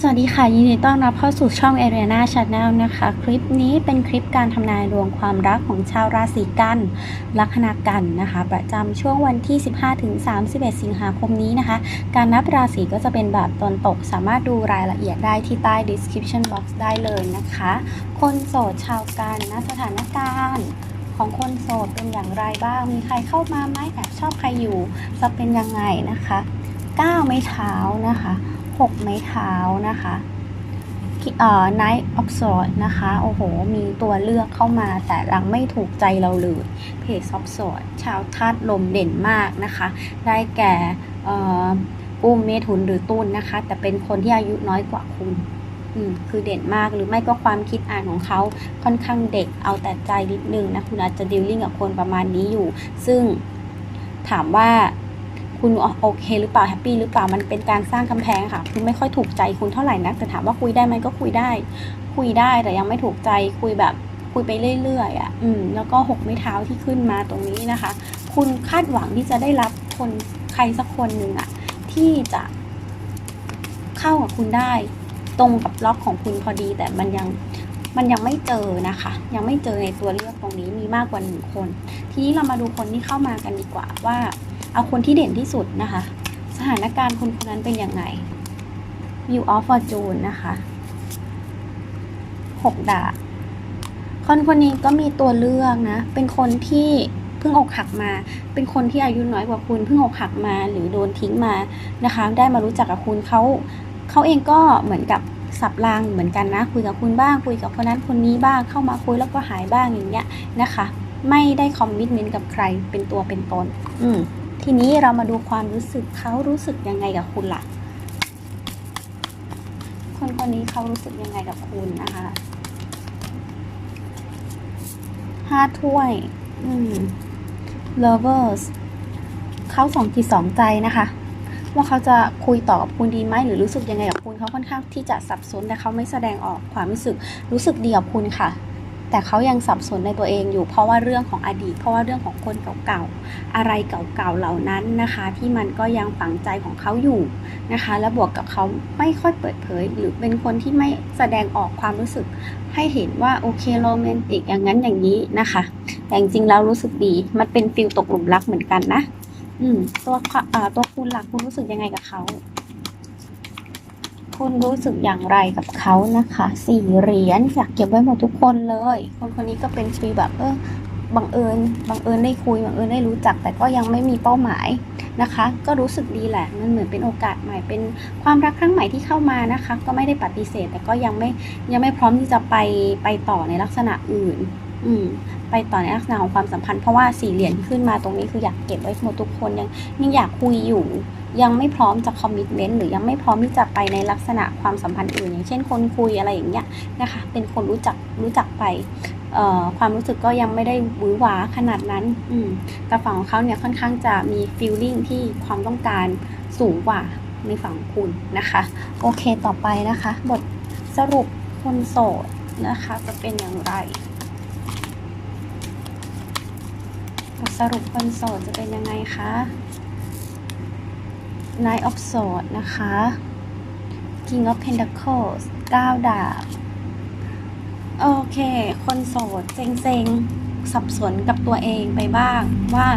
สวัสดีค่ะ ยินดีต้อนรับเข้าสู่ช่อง Ariana Channel นะคะ คลิปนี้เป็นคลิปการทำนายดวงความรักของชาวราศีกัน ลัคนากันนะคะ ประจำช่วงวันที่ 15-31 สิงหาคมนี้นะคะ การนับราศีก็จะเป็นแบบตนตก สามารถดูรายละเอียดได้ที่ใต้ description box ได้เลยนะคะ คนโสดชาวกันนะสถานการณ์ของคนโสดเป็นอย่างไรบ้าง มีใครเข้ามาไหมแอบชอบใครอยู่ จะเป็นยังไงนะคะ 9 ไม้เท้านะคะ 6 ไม้เท้านะคะเอ่อ Knight of Swords นะคะ โอ้โห มีตัวเลือกเข้ามาแต่ยังไม่ถูกใจเราเลยเพจ of Swords ชาวธาตุลมเด่นมากนะคะ ได้แก่เอ่อกุ้มเมถุนหรือตุลนะคะ แต่เป็นคนที่อายุน้อยกว่าคุณอืมคือเด่นมากหรือไม่ก็ความคิดอ่านของเขาค่อนข้างเด็กเอาแต่ใจนิดนึงนะ คุณอาจจะดีลลิ่งกับคนประมาณนี้อยู่ ซึ่งถามว่า คุณโอเคหรือเปล่าแฮปปี้หรือเปล่ามันเป็นการสร้างกำแพงค่ะ คุณไม่ค่อยถูกใจคุณเท่าไหร่นักแต่ถามว่าคุยได้ไหมก็คุยได้ คุยได้แต่ยังไม่ถูกใจคุยแบบคุยไปเรื่อยๆอะอืมแล้วก็หกไม้เท้าที่ขึ้นมาตรงนี้นะคะ คุณคาดหวังที่จะได้รับคนใครสักคนหนึ่งอะที่จะเข้ากับคุณได้ ตรงกับล็อกของคุณพอดีแต่มันยังมันยังไม่เจอนะคะ ยังไม่เจอในตัวเลือกตรงนี้มีมากกว่าหนึ่งคน ทีนี้เรามาดูคนที่เข้ามากันดีกว่าว่า เอาคนที่เด่นที่สุดนะคะ สถานการณ์คนคนนั้นเป็นยังไง View of Fortune นะคะหกดาบคนคนนี้ก็มีตัวเลือกนะ เป็นคนที่เพิ่งอกหักมา เป็นคนที่อายุน้อยกว่าคุณ เพิ่งอกหักมาหรือโดนทิ้งมานะคะ ได้มารู้จักกับคุณเขาเขาเองก็เหมือนกับสับรางเหมือนกันนะ คุยกับคุณบ้าง คุยกับคนนั้นคนนี้บ้าง เข้ามาคุยแล้วก็หายบ้างอย่างเงี้ยนะคะ ไม่ได้คอมมิชเมนต์กับใครเป็นตัวเป็นตน อืม ทีนี้เรามาดูความรู้สึกเขารู้สึกยังไงกับคุณล่ะ คนคนนี้เขารู้สึกยังไงกับคุณนะคะห้าถ้วย อืม lovers เขาสองจิตสองใจนะคะ ว่าเขาจะคุยต่อกับคุณดีไหมหรือรู้สึกยังไงกับคุณเขาค่อนข้างที่จะสับสนแต่เขาไม่แสดงออกความรู้สึกรู้สึกดีกับคุณค่ะ แต่เขายังสับสนในตัวเองอยู่ เพราะว่าเรื่องของอดีต เพราะว่าเรื่องของคนเก่าๆ อะไรเก่าๆ เหล่านั้นนะคะ ที่มันก็ยังฝังใจของเขาอยู่นะคะ และบวกกับเขาไม่ค่อยเปิดเผย หรือเป็นคนที่ไม่แสดงออกความรู้สึก ให้เห็นว่าโอเคโรแมนติกอย่างนั้นอย่างนี้นะคะ แต่จริงๆแล้วรู้สึกดี มันเป็นฟิลตกหลุมรักเหมือนกันนะ อืมตัวตัวคุณหลักคุณรู้สึกยังไงกับเขา คุณรู้สึกอย่างไรกับเขานะคะสี่เหรียญอยากเก็บไว้หมดทุกคนเลย คนคนนี้ก็เป็นฟีลแบบเออบังเอิญบังเอิญได้คุยบังเอิญได้รู้จัก แต่ก็ยังไม่มีเป้าหมายนะคะ ก็รู้สึกดีแหละมันเหมือนเป็นโอกาสใหม่เป็นความรักครั้งใหม่ที่เข้ามานะคะ ก็ไม่ได้ปฏิเสธ แต่ก็ยังไม่ยังไม่พร้อมที่จะไปไปต่อในลักษณะอื่น อืมไปต่อในลักษณะของความสัมพันธ์เพราะว่าสี่เหรียญขึ้นมาตรงนี้คืออยากเก็บไว้หมดทุกคนยังยังอยากคุยอยู่ ยังไม่พร้อมจะคอมมิชเมนต์หรือยังไม่พร้อมที่จะไปในลักษณะความสัมพันธ์อื่น อย่างเช่นคนคุยอะไรอย่างเงี้ยนะคะ เป็นคนรู้จักรู้จักไปความรู้สึกก็ยังไม่ได้หวือหวาขนาดนั้นอืมแต่ฝั่งของเขาเนี่ยค่อนข้างจะมีฟีลลิ่งที่ความต้องการสูงกว่าในฝั่งของคุณนะคะ โอเคต่อไปนะคะ บทสรุปคนโสดนะคะ จะเป็นอย่างไรบทสรุปคนโสดจะเป็นยังไงคะ Knight of Swords นะคะ King of Pentacles 9 ดาบ โอเค คนโสดเซ็งๆ สับสนกับตัวเองไปบ้างว่า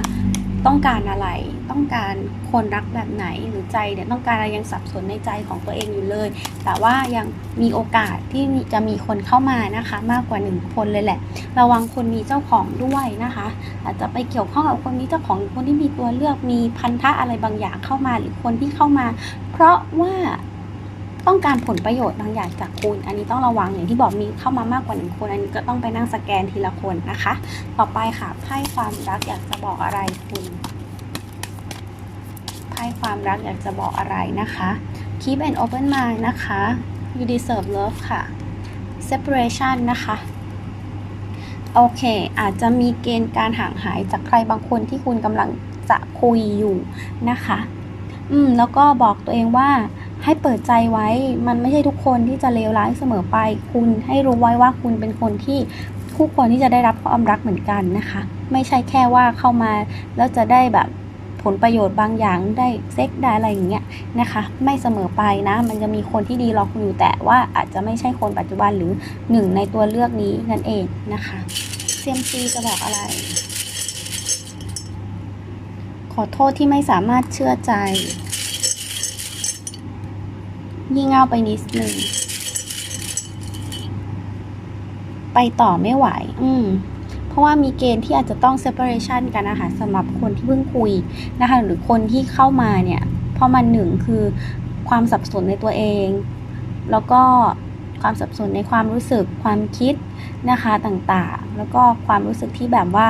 ต้องการอะไร ต้องการคนรักแบบไหนหรือใจเนี่ยต้องการอะไรยังสับสนในใจของตัวเองอยู่เลย แต่ว่ายังมีโอกาสที่จะมีคนเข้ามานะคะ มากกว่าหนึ่งคนเลยแหละ ระวังคนมีเจ้าของด้วยนะคะ อาจจะไปเกี่ยวข้องกับคนมีเจ้าของหรือคนที่มีตัวเลือกมีพันธะอะไรบางอย่างเข้ามา หรือคนที่เข้ามา เพราะว่า ต้องการผลประโยชน์บางอย่างจากคุณ อันนี้ต้องระวังอย่างที่บอกมีเข้ามามากกว่าหนึ่งคน อันนี้ก็ต้องไปนั่งสแกนทีละคนนะคะ ต่อไปค่ะไพ่ความรักอยากจะบอกอะไรคุณไพ่ความรักอยากจะบอกอะไรนะคะ keep an open mind นะคะ you deserve love ค่ะ separation นะคะโอเค อาจจะมีเกณฑ์การห่างหายจากใครบางคนที่คุณกำลังจะคุยอยู่นะคะ อืม แล้วก็บอกตัวเองว่า ให้เปิดใจไว้ มันไม่ใช่ทุกคนที่จะเลวร้ายเสมอไป คุณให้รู้ไว้ว่าคุณเป็นคนที่คู่ควรที่จะได้รับความรักเหมือนกันนะคะ ไม่ใช่แค่ว่าเข้ามาแล้วจะได้แบบผลประโยชน์บางอย่างได้เซ็กได้อะไรอย่างเงี้ยนะคะ ไม่เสมอไปนะ มันจะมีคนที่ดีรอคุณอยู่แต่ว่าอาจจะไม่ใช่คนปัจจุบันหรือหนึ่งในตัวเลือกนี้นั่นเองนะคะเซียมซีจะบอกอะไร ขอโทษที่ไม่สามารถเชื่อใจ งเง่าไปนิดหนึ่งไปต่อไม่ไหว อืม เพราะว่ามีเกณฑ์ที่อาจจะต้อง separation กันนะคะสำหรับคนที่เพิ่งคุยนะคะ หรือคนที่เข้ามาเนี่ย เพราะมันหนึ่งคือความสับสนในตัวเอง แล้วก็ความสับสนในความรู้สึกความคิดนะคะต่างๆ แล้วก็ความรู้สึกที่แบบว่า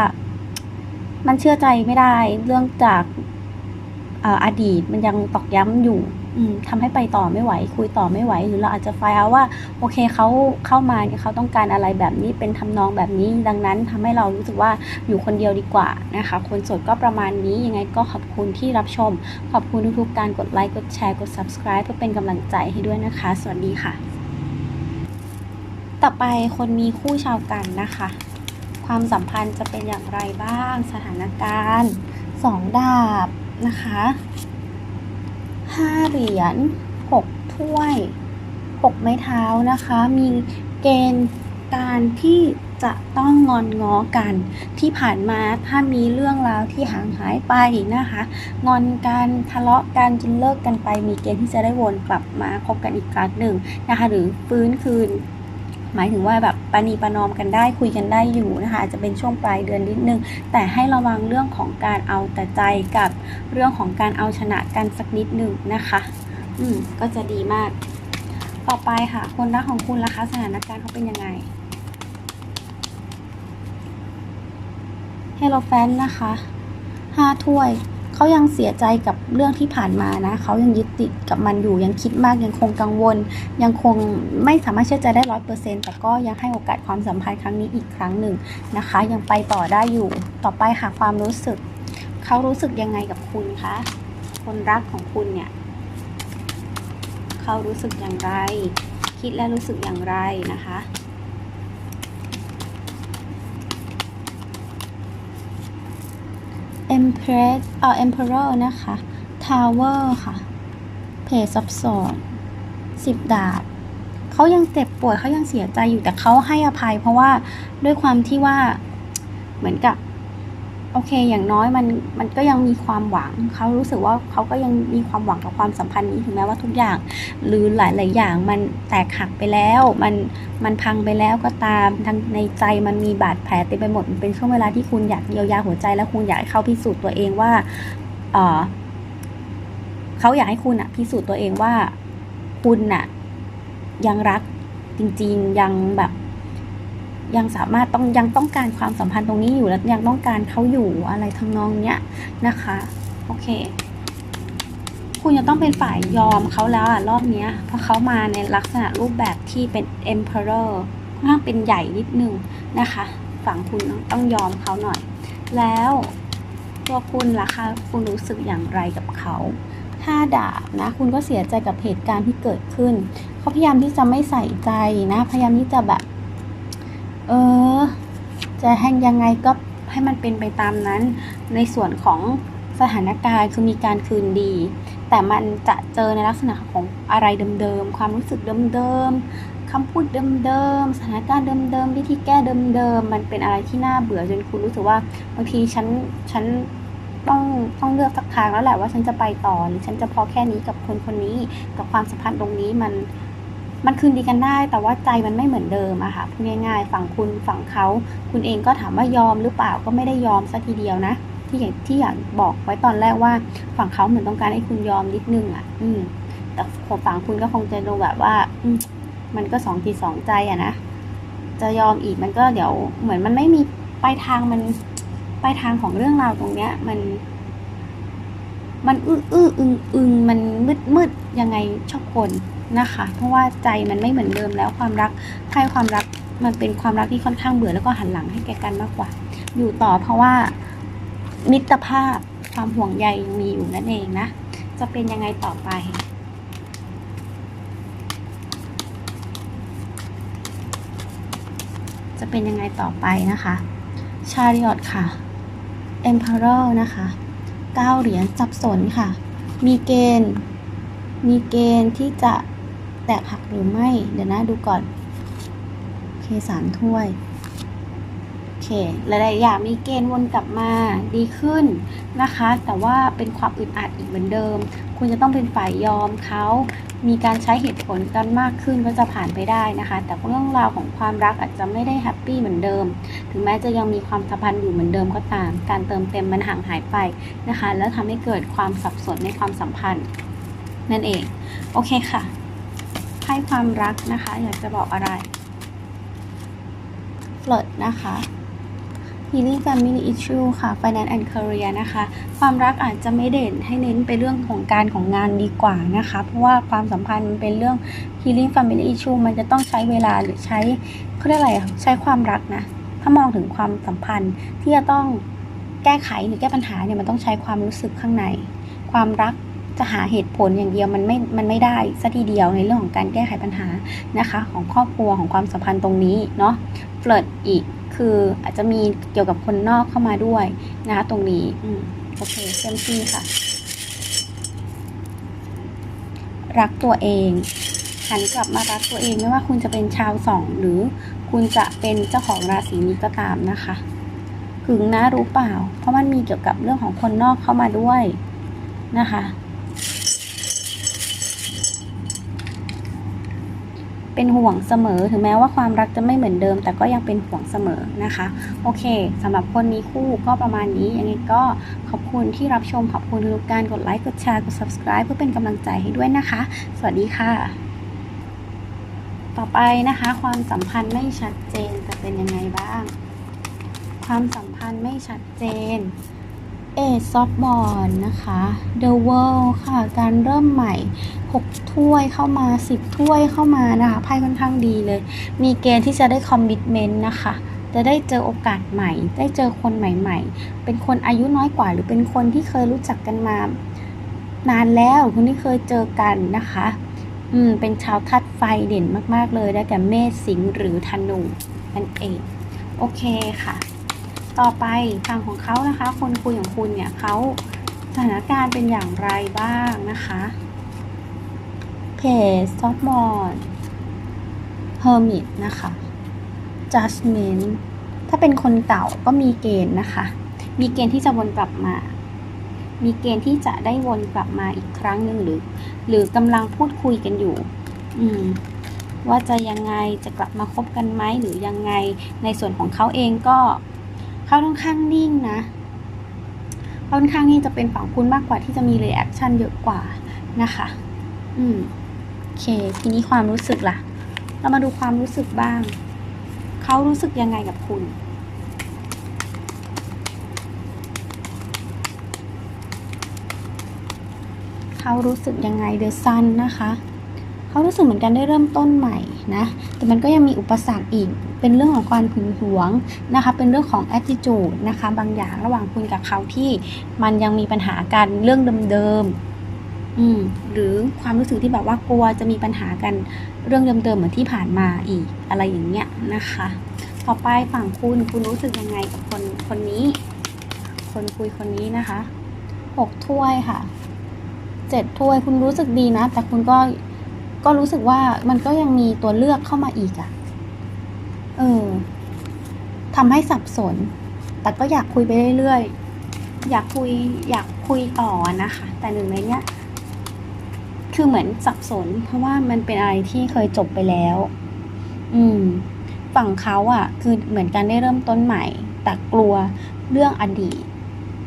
มันเชื่อใจไม่ได้เรื่องจากออดีตมันยังตอกย้ำอยู่ ทำให้ไปต่อไม่ไหว คุยต่อไม่ไหว หรือเราอาจจะไฟเอาว่า โอเคเขาเข้ามาเนี่ยเขาต้องการอะไรแบบนี้เป็นทำนองแบบนี้ ดังนั้นทำให้เรารู้สึกว่าอยู่คนเดียวดีกว่านะคะ คนโสดก็ประมาณนี้ยังไงก็ขอบคุณที่รับชม ขอบคุณทุกๆการกดไลค์กดแชร์กด subscribe เพื่อเป็นกำลังใจให้ด้วยนะคะ สวัสดีค่ะ ต่อไปคนมีคู่ชาวกันนะคะ ความสัมพันธ์จะเป็นอย่างไรบ้างสถานการณ์สองดาบนะคะ ห้าเหรียญหกถ้วยหกไม้เท้านะคะ มีเกณฑ์การที่จะต้องงอนง้อกัน ที่ผ่านมาถ้ามีเรื่องราวที่ห่างหายไปนะคะ งอนกันทะเลาะกันจนเลิกกันไป มีเกณฑ์ที่จะได้วนกลับมาคบกันอีกครั้งหนึ่งนะคะ หรือฟื้นคืน หมายถึงว่าแบบปณีประนอมกันได้คุยกันได้อยู่นะคะอาจจะเป็นช่วงปลายเดือนนิดนึง แต่ให้ระวังเรื่องของการเอาแต่ใจกับเรื่องของการเอาชนะกันสักนิดหนึ่งนะคะ อืมก็จะดีมาก ต่อไปค่ะ คนรักของคุณล่ะคะสถานการณ์เขาเป็นยังไงเฮโลแฟนนะคะห้าถ้วย เขายังเสียใจกับเรื่องที่ผ่านมานะเขายังยึดติดกับมันอยู่ยังคิดมากยังคงกังวล ยังคงไม่สามารถเชื่อใจได้ร้อยเปอร์เซ็นแต่ก็ยังให้โอกาสความสัมพันธ์ครั้งนี้อีกครั้งหนึ่งนะคะ ยังไปต่อได้อยู่ต่อไปค่ะความรู้สึก เขารู้สึกยังไงกับคุณคะคนรักของคุณเนี่ยเขารู้สึกอย่างไร คิดและรู้สึกอย่างไรนะคะ Empress เอ่อ Emperor นะคะ Tower ค่ะ Page of Swords สิบดาบเขายังเจ็บปวดเขายังเสียใจอยู่แต่เขาให้อภัย เพราะว่าด้วยความที่ว่าเหมือนกับ โอเค อย่างน้อยมันมันก็ยังมีความหวังเขารู้สึกว่าเขาก็ยังมีความหวังกับความสัมพันธ์นี้ถึงแม้ว่าทุกอย่าง หรือหลาย ๆ อย่างมันแตกหักไปแล้ว มันมันพังไปแล้วก็ตามทั้งในใจมันมีบาดแผลเต็มไปหมดเป็นช่วงเวลาที่คุณอยากเยียวยาหัวใจ และคุณอยากให้เขาพิสูจน์ตัวเองว่าเออเขาอยากให้คุณอะพิสูจน์ตัวเองว่า คุณน่ะยังรักจริง ๆ ยังแบบ ยังสามารถต้องยังต้องการความสัมพันธ์ตรงนี้อยู่และยังต้องการเขาอยู่อะไรทำนองเนี้ยนะคะโอเค คุณจะต้องเป็นฝ่ายยอมเขาแล้วอะรอบเนี้ยเพราะเขามาในลักษณะรูปแบบที่เป็น emperor ค่อนข้างเป็นใหญ่นิดนึงนะคะ ฝั่งคุณต้องยอมเขาหน่อย แล้วตัวคุณล่ะคะคุณรู้สึกอย่างไรกับเขาถ้าดาบนะ คุณก็เสียใจกับเหตุการณ์ที่เกิดขึ้น เขาพยายามที่จะไม่ใส่ใจนะ พยายามที่จะแบบ เออ จะให้ยังไงก็ให้มันเป็นไปตามนั้น ในส่วนของสถานการณ์คือมีการคืนดี แต่มันจะเจอในลักษณะของอะไรเดิมๆ ความรู้สึกเดิมๆคำพูดเดิมๆ สถานการณ์เดิมๆ วิธีแก้เดิมๆ มันเป็นอะไรที่น่าเบื่อจนคุณรู้สึกว่าบางทีฉันฉันต้องต้องเลือกสักทางแล้วแหละว่าฉันจะไปต่อหรือฉันจะพอแค่นี้กับคนคนนี้กับความสัมพันธ์ตรงนี้มัน มันคืนดีกันได้ แต่ว่าใจมันไม่เหมือนเดิมอะค่ะพูดง่ายๆ ฝั่งคุณฝั่งเขาคุณเองก็ถามว่ายอมหรือเปล่าก็ไม่ได้ยอมสัทีเดียวนะ ที่อย่างที่อยากบอกไว้ตอนแรกว่า ฝั่งเขาเหมือนต้องการให้คุณยอมนิดนึงอะอืม แต่ฝั่งคุณก็คงจะดูแบบว่า อืมมันก็สองทีสองใจอะนะจะยอมอีกมันก็เดี๋ยวเหมือนมันไม่มีปลายทางมันปลายทางของเรื่องราวตรงเนี้ย มัน มันอื้ออื้ออึงอึงมันมืดมืดยังไงชอบคน นะคะ เพราะว่าใจมันไม่เหมือนเดิมแล้วความรักให้ความรักมันเป็นความรักที่ค่อนข้างเบื่อแล้วก็หันหลังให้แก่กันมากกว่า อยู่ต่อเพราะว่ามิตรภาพความห่วงใยยังมีอยู่นั่นเองนะ จะเป็นยังไงต่อไปจะเป็นยังไงต่อไปนะคะ ชาริอตค่ะ Emperor นะคะเก้าเหรียญสับสนค่ะ มีเกณฑ์ มีเกณฑ์ที่จะ แตกหักหรือไม่ เดี๋ยวนะดูก่อนโอเคสามถ้วยโอเคหลายๆอย่างมีเกณฑ์วนกลับมาดีขึ้นนะคะ แต่ว่าเป็นความอึดอัดอีกเหมือนเดิม คุณจะต้องเป็นฝ่ายยอมเขามีการใช้เหตุผลกันมากขึ้นก็จะผ่านไปได้นะคะ แต่เรื่องราวของความรักอาจจะไม่ได้แฮปปี้เหมือนเดิม ถึงแม้จะยังมีความสัมพันธ์อยู่เหมือนเดิมก็ตาม การเติมเต็มมันห่างหายไปนะคะ แล้วทำให้เกิดความสับสนในความสัมพันธ์ นั่นเอง โอเคค่ะ ไพ่ความรักนะคะ อยากจะบอกอะไรเฟลิร์ตนะคะ Healing Family Issue ค่ะ Finance and Career นะคะ ความรักอาจจะไม่เด่นให้เน้นไปเรื่องของการของงานดีกว่านะคะ เพราะว่าความสัมพันธ์มันเป็นเรื่อง Healing Family Issue มันจะต้องใช้เวลาหรือใช้เขาเรียกอะไรใช้ความรักนะ ถ้ามองถึงความสัมพันธ์ที่จะต้องแก้ไขหรือแก้ปัญหาเนี่ยมันต้องใช้ความรู้สึกข้างใน ความรัก จะหาเหตุผลอย่างเดียวมันไม่ มันไม่ได้สัทีเดียวในเรื่องของการแก้ไขปัญหานะคะ ของครอบครัวของความสัมพันธ์ตรงนี้เนาะเฟลิร์ตอีกคืออาจจะมีเกี่ยวกับคนนอกเข้ามาด้วยนะคะตรงนี้อืมโอเคเซมซีค่ะ รักตัวเองหันกลับมารักตัวเองไม่ว่าคุณจะเป็นชาวสองหรือคุณจะเป็นเจ้าของราศีนี้ก็ตามนะคะหึงนะรู้เปล่า เพราะมันมีเกี่ยวกับเรื่องของคนนอกเข้ามาด้วยนะคะ เป็นห่วงเสมอ ถึงแม้ว่าความรักจะไม่เหมือนเดิม แต่ก็ยังเป็นห่วงเสมอนะคะ โอเคสำหรับคนมีคู่ก็ประมาณนี้ ยังไงก็ขอบคุณที่รับชม ขอบคุณทุกการกดไลค์ กดแชร์ กด subscribe เพื่อเป็นกำลังใจให้ด้วยนะคะ สวัสดีค่ะ ต่อไปนะคะ ความสัมพันธ์ไม่ชัดเจนจะเป็นยังไงบ้าง ความสัมพันธ์ไม่ชัดเจนเอซอฟบอลนะคะ The World ค่ะ การเริ่มใหม่ 6 ถ้วยเข้ามา 10 ถ้วยเข้ามานะคะไพ่ค่อนข้างดีเลย มีเกณฑ์ที่จะได้คอมมิชเมนต์นะคะจะได้เจอโอกาสใหม่ ได้เจอคนใหม่ ๆ เป็นคนอายุน้อยกว่า หรือเป็นคนที่เคยรู้จักกันมา นานแล้วคนที่เคยเจอกันนะคะ อืม เป็นชาวทัดไฟเด่นมาก ๆ เลย ได้แก่เมษสิงห์หรือธนูนั่นเอง โอเคค่ะ ต่อไปทางของเขานะคะ คนคุยของคุณเนี่ยเขาสถานการณ์เป็นอย่างไรบ้างนะคะ เพจซอฟมอนเฮอร์มิตนะคะ judgment ถ้าเป็นคนเก่าก็มีเกณฑ์นะคะ มีเกณฑ์ที่จะวนกลับมา มีเกณฑ์ที่จะได้วนกลับมาอีกครั้งหนึ่งหรือ หรือกำลังพูดคุยกันอยู่ อืมว่าจะยังไงจะกลับมาคบกันไหมหรือยังไงในส่วนของเขาเองก็เขาค่อนข้างนิ่งนะค่อนข้างนี่จะเป็นฝั่งคุณมากกว่าที่จะมีเรีแอคชั่นเยอะกว่านะคะ อืม เค ทีนี้ความรู้สึกล่ะ เรามาดูความรู้สึกบ้าง เขารู้สึกยังไงกับคุณ เขารู้สึกยังไงเดอะซันนะคะ เขารู้สึกเหมือนกันได้เริ่มต้นใหม่นะ แต่มันก็ยังมีอุปสรรคอีก เป็นเรื่องของความหึงหวงนะคะ เป็นเรื่องของ attitude นะคะ บางอย่างระหว่างคุณกับเขาที่มันยังมีปัญหากันเรื่องเดิมๆ อืมหรือความรู้สึกที่แบบว่ากลัวจะมีปัญหากันเรื่องเดิมๆเหมือนที่ผ่านมาอีกอะไรอย่างเงี้ยนะคะ ต่อไปฝั่งคุณคุณรู้สึกยังไงกับคนคนนี้ คนคุยคนนี้นะคะหกถ้วยค่ะเจ็ดถ้วยคุณรู้สึกดีนะ แต่คุณก็ก็รู้สึกว่ามันก็ยังมีตัวเลือกเข้ามาอีกอะ่ะ เออทำให้สับสน แต่ก็อยากคุยไปเรื่อยๆ อยากคุย อยากคุยต่อนะคะ แต่หนึ่งในเนี้ย คือเหมือนสับสน เพราะว่ามันเป็นอะไรที่เคยจบไปแล้ว อืม ฝั่งเขาอะ่ะ คือเหมือนกันได้เริ่มต้นใหม่ แต่กลัวเรื่องอดีต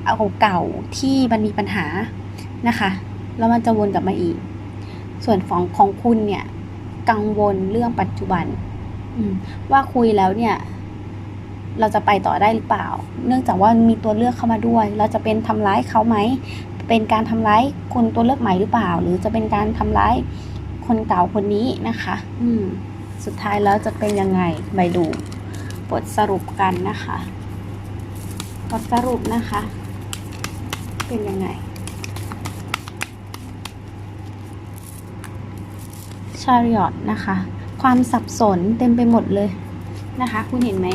เอาเก่าที่มันมีปัญหานะคะแล้วมันจะวนกลับมาอีก ส่วนของของคุณเนี่ย กังวลเรื่องปัจจุบันว่าคุยแล้วเนี่ย เราจะไปต่อได้หรือเปล่า เนื่องจากว่ามีตัวเลือกเข้ามาด้วย เราจะเป็นทำร้ายเขาไหม เป็นการทำร้ายคนตัวเลือกใหม่หรือเปล่า หรือจะเป็นการทำร้ายคนเก่าคนนี้นะคะ อืม สุดท้ายแล้วจะเป็นยังไงไปดูบทสรุปกันนะคะบทสรุปนะคะ เป็นยังไง ชาริอตนะคะ ความสับสนเต็มไปหมดเลยนะคะ คุณเห็นไหม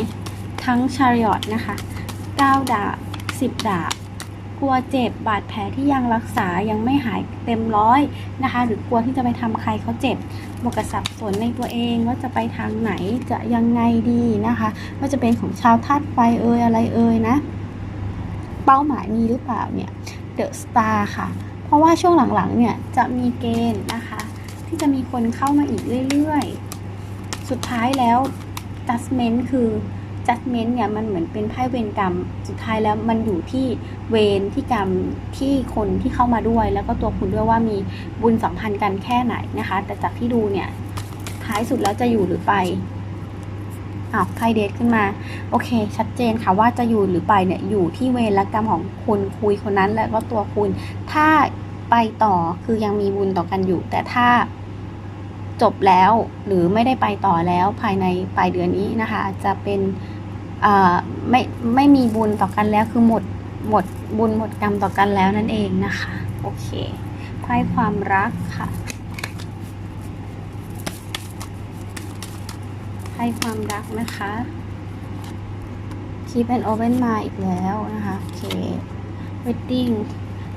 ทั้งชาริอตนะคะ 9 ดาบ 10 ดาบ กลัวเจ็บบาดแผลที่ยังรักษายังไม่หายเต็มร้อยนะคะ หรือกลัวที่จะไปทำใครเขาเจ็บบวกกับสับสนในตัวเองว่าจะไปทางไหนจะยังไงดีนะคะว่าจะเป็นของชาวธาตุไฟเอ่ยอะไรเอ่ยนะ เป้าหมายมีหรือเปล่าเนี่ยเดอะสตาร์ค่ะ เพราะว่าช่วงหลังๆเนี่ยจะมีเกณฑ์นะคะ ที่จะมีคนเข้ามาอีกเรื่อยๆ สุดท้ายแล้ว judgment คือ judgment เนี่ยมันเหมือนเป็นไพ่เวรกรรม สุดท้ายแล้วมันอยู่ที่เวรที่กรรมที่คนที่เข้ามาด้วย แล้วก็ตัวคุณด้วยว่ามีบุญสัมพันธ์กันแค่ไหนนะคะ แต่จากที่ดูเนี่ยท้ายสุดแล้วจะอยู่หรือไปอ้าวไพ่เดทขึ้นมา โอเค ชัดเจนค่ะว่าจะอยู่หรือไปเนี่ยอยู่ที่เวรและกรรมของคุณคุยคนนั้น และก็ตัวคุณ ถ้าไปต่อคือยังมีบุญต่อกันอยู่ แต่ถ้าจบแล้วหรือไม่ได้ไปต่อแล้วภายในปลายเดือนนี้นะคะ จะเป็น ไม่ไม่มีบุญต่อกันแล้วคือหมดหมดบุญหมดกรรมต่อกันแล้วนั่นเองนะคะ โอเคไพ่ความรักค่ะไพ่ความรักนะคะ Keep and Open มาอีกแล้วนะคะโอเค Wedding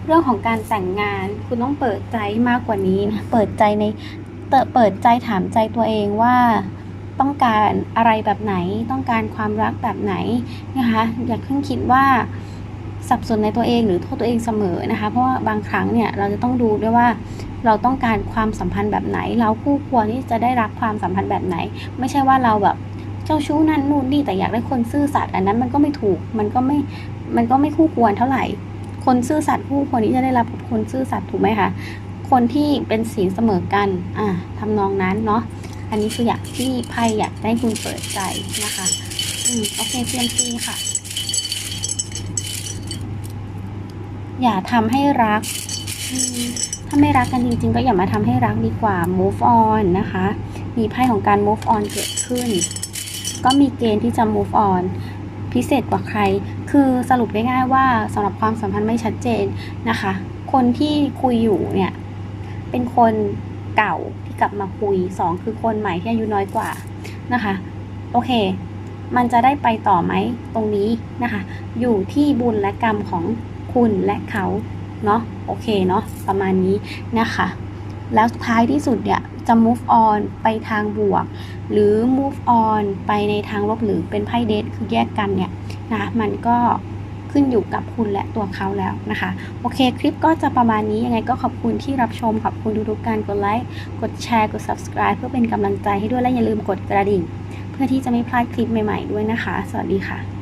เรื่องของการแต่งงานคุณต้องเปิดใจมากกว่านี้นะเปิดใจในเตเปิดใจถามใจตัวเองว่า ต้องการอะไรแบบไหน ต้องการความรักแบบไหนนะคะอย่าเพิ่งคิดว่าสับสนในตัวเองหรือโทษตัวเองเสมอนะคะ เพราะว่าบางครั้งเนี่ยเราจะต้องดูด้วยว่าเราต้องการความสัมพันธ์แบบไหน เราคู่ควรที่จะได้รับความสัมพันธ์แบบไหน ไม่ใช่ว่าเราแบบเจ้าชู้นั่นนู่นนี่แต่อยากได้คนซื่อสัตย์อันนั้นมันก็ไม่ถูกมันก็ไม่มันก็ไม่คู่ควรเท่าไหร่ คนซื่อสัตย์คู่ควรที่จะได้รับคนซื่อสัตย์ถูกไหมคะคนที่เป็นศีลเสมอกันอ่าทำนองนั้นเนาะ อันนี้คืออยากที่ไพ่อยากให้คุณเปิดใจนะคะ อืม โอเคเตรียมตีค่ะ อย่าทำให้รัก ถ้าไม่รักกันจริง ๆ ก็อย่ามาทำให้รักดีกว่า move on นะคะ มีไพ่ของการ move on เกิดขึ้น ก็มีเกณฑ์ที่จะ move on พิเศษกว่าใคร คือสรุปได้ง่ายว่าสำหรับความสัมพันธ์ไม่ชัดเจนนะคะ คนที่คุยอยู่เนี่ย เป็นคนเก่า กลับมาคุยสองคือคนใหม่ที่อายุน้อยกว่านะคะ โอเค มันจะได้ไปต่อไหมตรงนี้นะคะ อยู่ที่บุญและกรรมของคุณและเขาเนาะโอเคเนาะประมาณนี้นะคะ แล้วท้ายที่สุดเนี่ยจะ move on ไปทางบวก หรือ move on ไปในทางลบหรือเป็นไพ่เดทคือแยกกันเนี่ยนะมันก็ ขึ้นอยู่กับคุณและตัวเขาแล้วนะคะ โอเคคลิปก็จะประมาณนี้ยังไงก็ขอบคุณที่รับชม ขอบคุณทุกๆการกดไลค์กดแชร์กด subscribe เพื่อเป็นกำลังใจให้ด้วยและอย่าลืมกดกระดิ่ง เพื่อที่จะไม่พลาดคลิปใหม่ๆด้วยนะคะ สวัสดีค่ะ